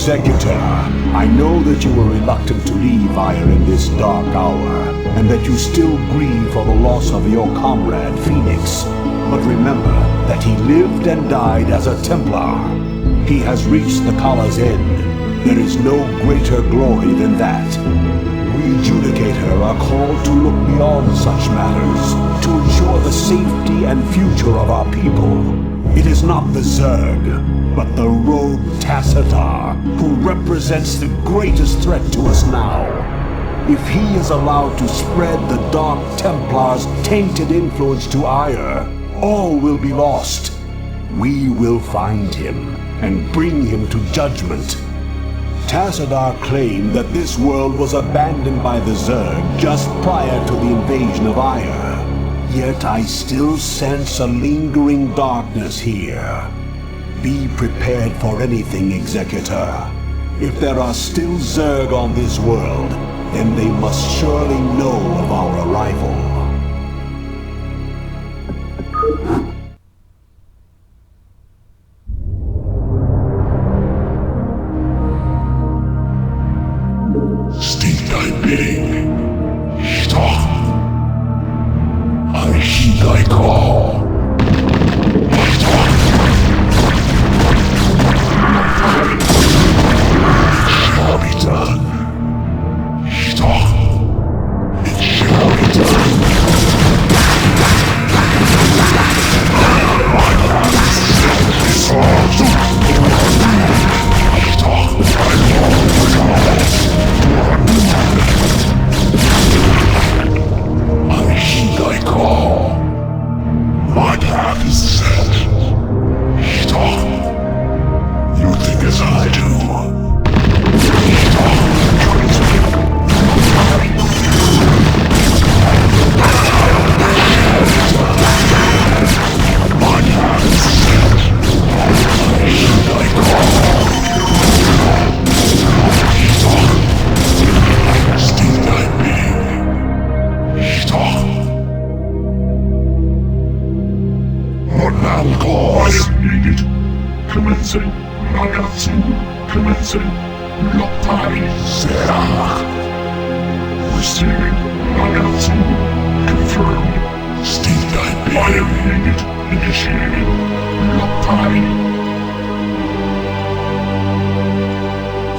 Executor, I know that you were reluctant to leave Ire in this dark hour, and that you still grieve for the loss of your comrade, Phoenix. But remember that he lived and died as a Templar. He has reached the Kala's end. There is no greater glory than that. We Judicator are called to look beyond such matters, to ensure the safety and future of our people. It is not the Zerg, but the rogue Tassadar, who represents the greatest threat to us now. If he is allowed to spread the Dark Templar's tainted influence to Ire, all will be lost. We will find him and bring him to judgment. Tassadar claimed that this world was abandoned by the Zerg just prior to the invasion of Ire. Yet I still sense a lingering darkness here. Be prepared for anything, Executor. If there are still Zerg on this world, then they must surely know of our arrival. Thy bidding.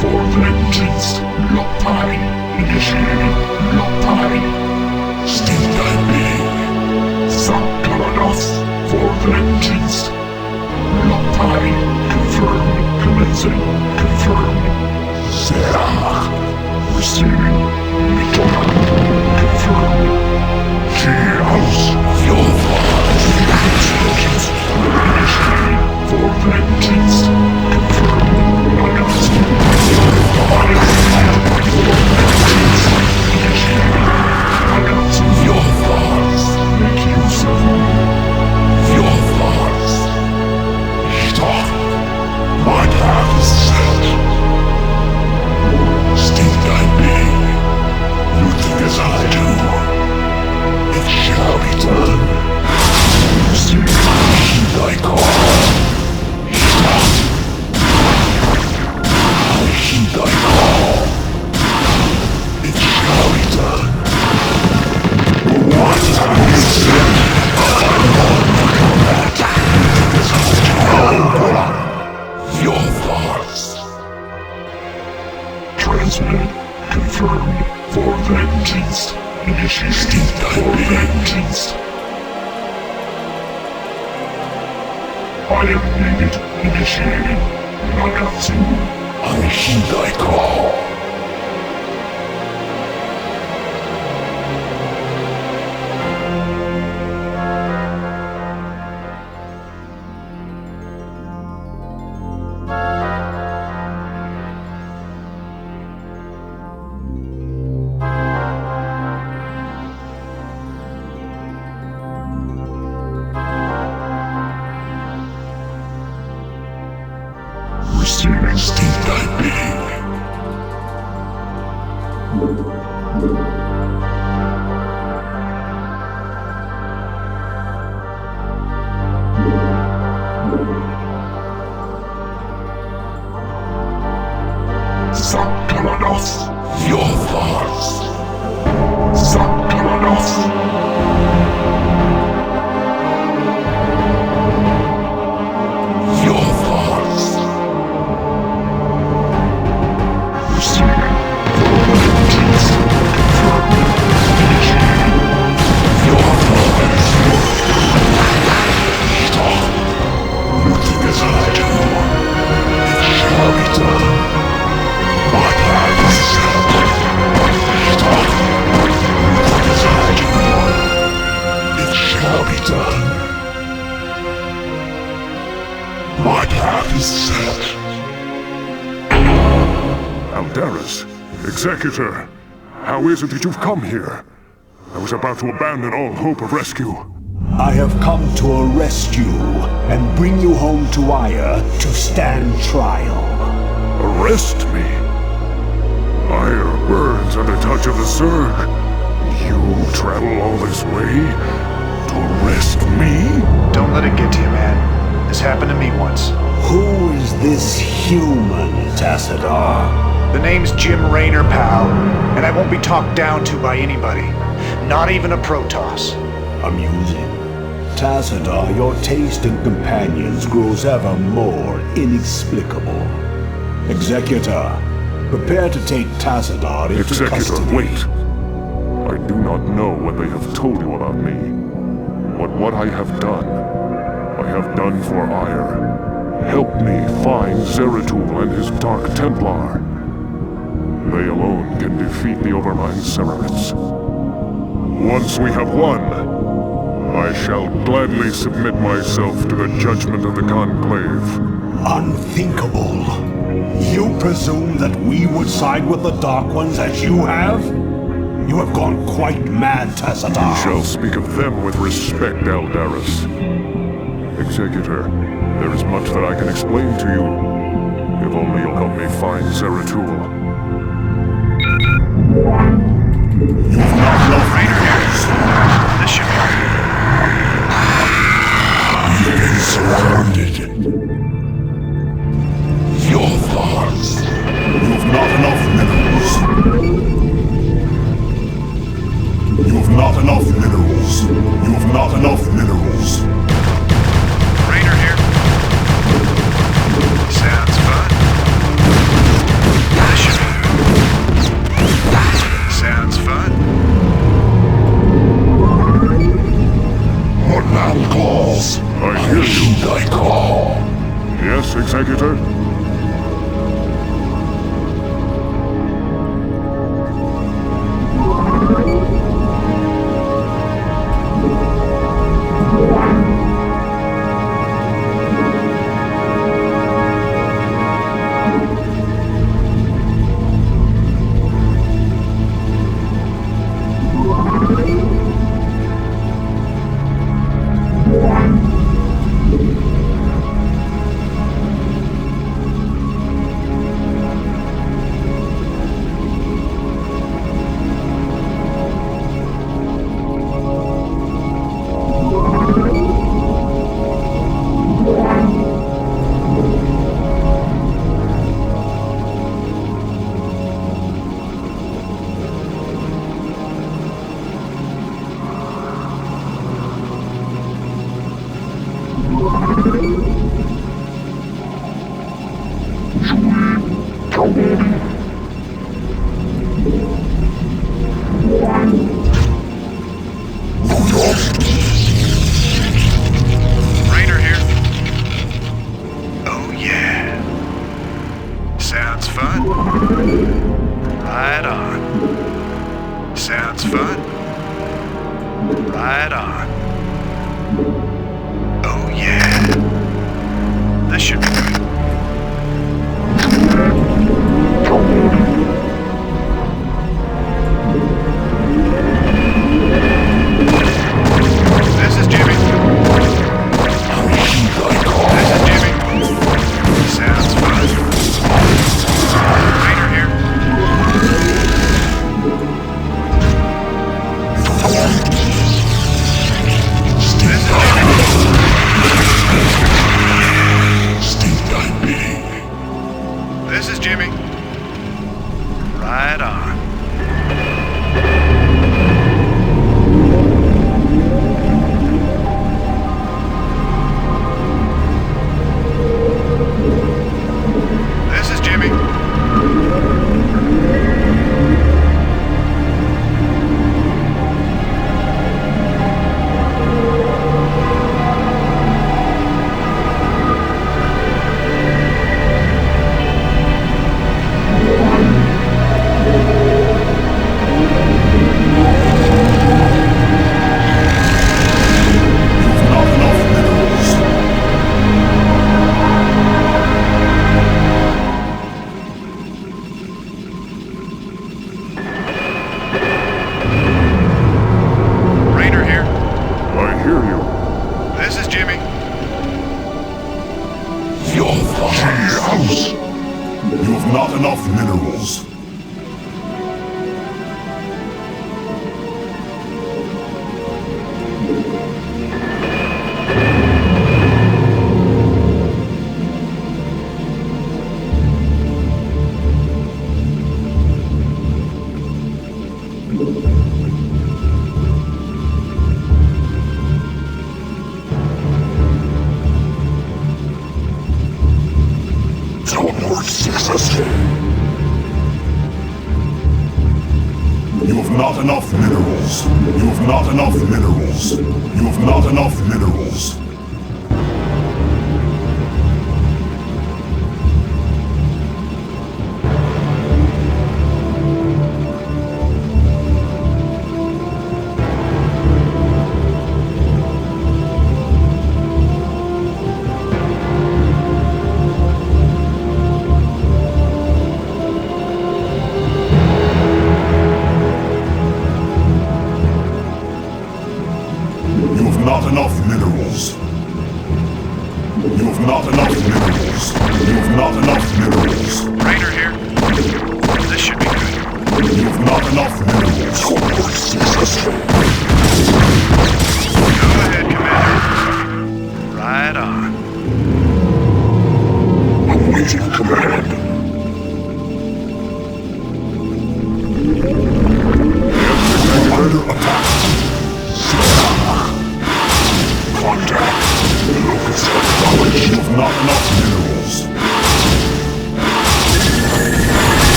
For vengeance. Lopai. Initiating. Lopai. Sting thy bidding. Sakaradas for vengeance. Lopai confirmed. Commencing. Confirmed. Serach. Receiving. Confirmed. Key house. Your for vengeance. Oh, my God. I am needed. Initiating. Nagatsu. I heed thy Executor, how is it that you've come here? I was about to abandon all hope of rescue. I have come to arrest you and bring you home to Aya to stand trial. Arrest me? Ire burns at the touch of the Zerg. You travel all this way to arrest me? Don't let it get to you, man. This happened to me once. Who is this human, Tassadar? The name's Jim Raynor, pal, and I won't be talked down to by anybody. Not even a Protoss. Amusing. Tassadar, your taste in companions grows ever more inexplicable. Executor, prepare to take Tassadar into Executor, custody. wait. I do not know what they have told you about me. But what I have done, I have done for Ire. Help me find Zeratul and his Dark Templar. They alone can defeat the Overmind Cerebrits. Once we have won, I shall gladly submit myself to the judgment of the Conclave. Unthinkable. You presume that we would side with the Dark Ones as you have? You have gone quite mad, Tassadar. shall speak of them with respect, Aldaris. Executor, there is much that I can explain to you. If only you'll help me find Zeratul. Not enough minerals. You've not enough minerals. You've not enough minerals.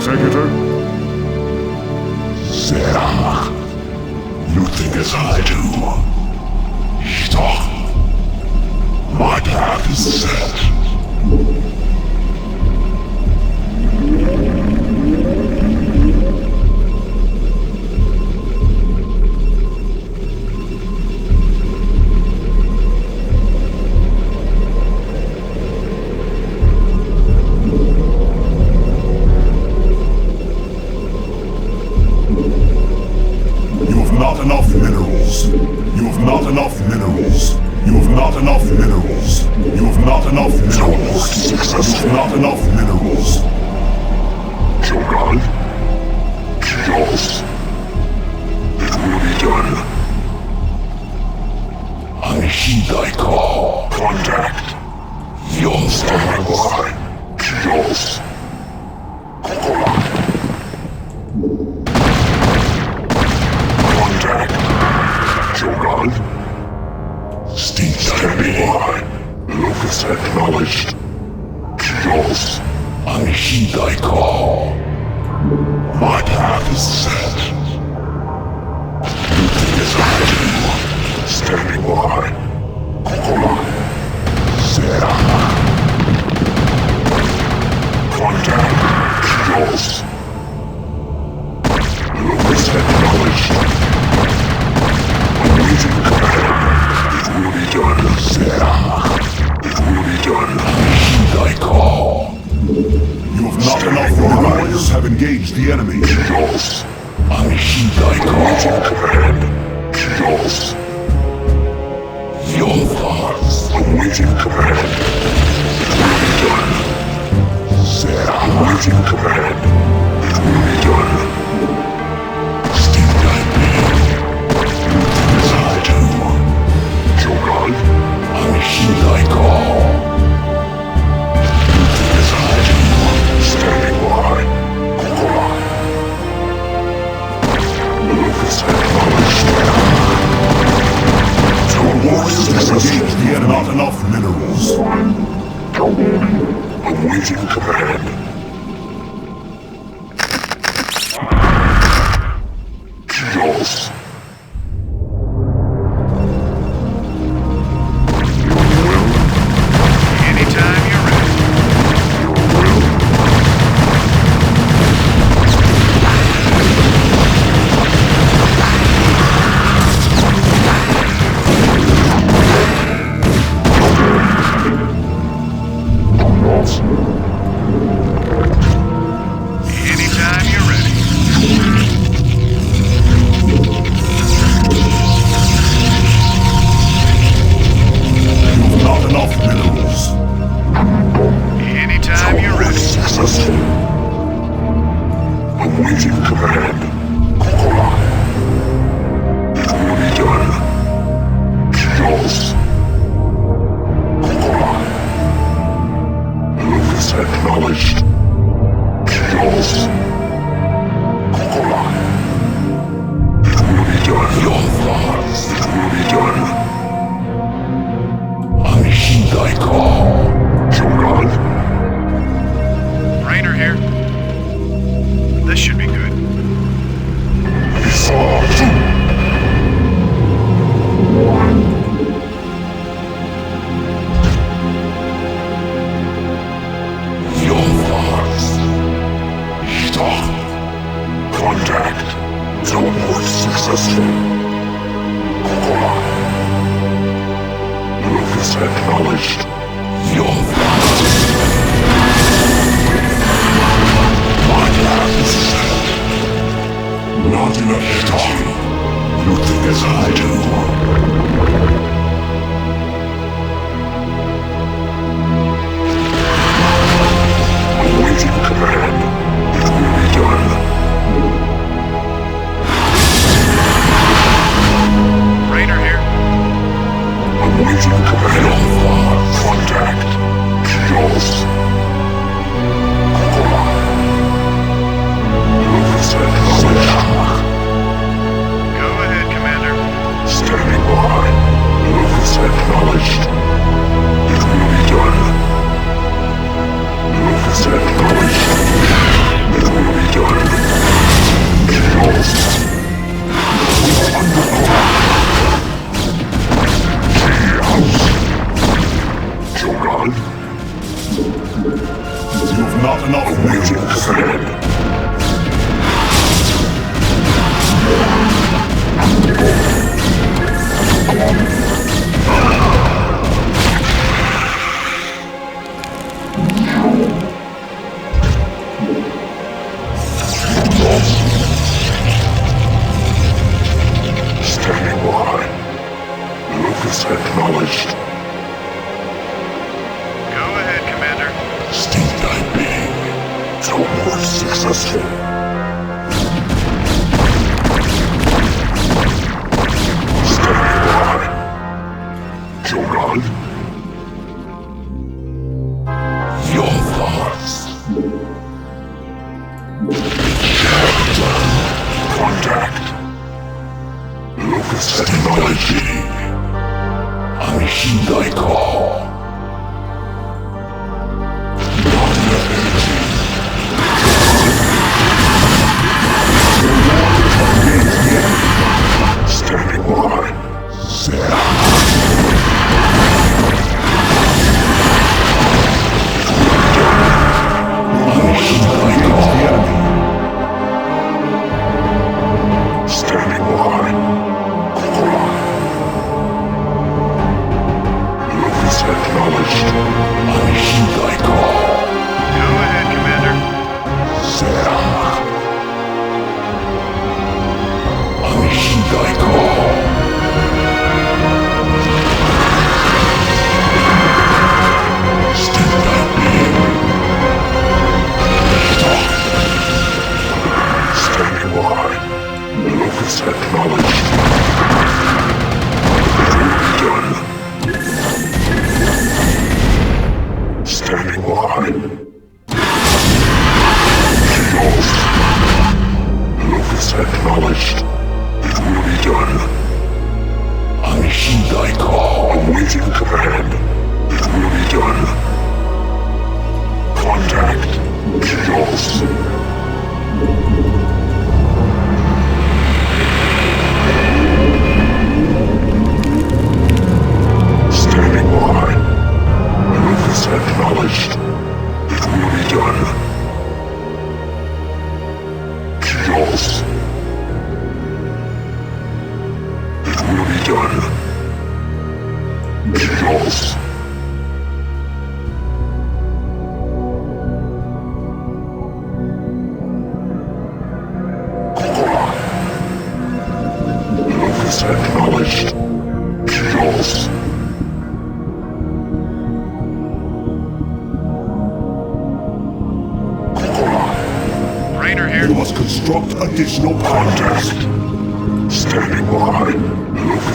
executor? Zerah, you think as I do. not enough minerals. You have not enough minerals. You have not enough minerals. Jogai? Kios? It will be done. I heed thy call. Contact. Your stomach. Kios. is acknowledged. Chaos. I heed thy call. My path is set. acknowledged kills. is acknowledged, your master. My path. Not enough a head. You think as I do.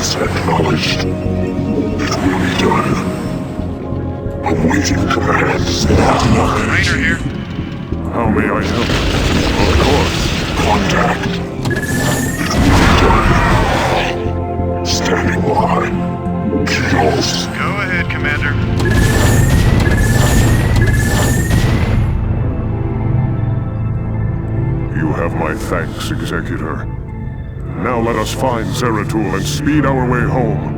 is acknowledged, it will be done. Awaiting commands now. Raider here. How may I help? Of course. Contact. It will be done. Standing by. Kiosk. Go ahead, Commander. You have my thanks, Executor. Now let us find Zeratul and speed our way home.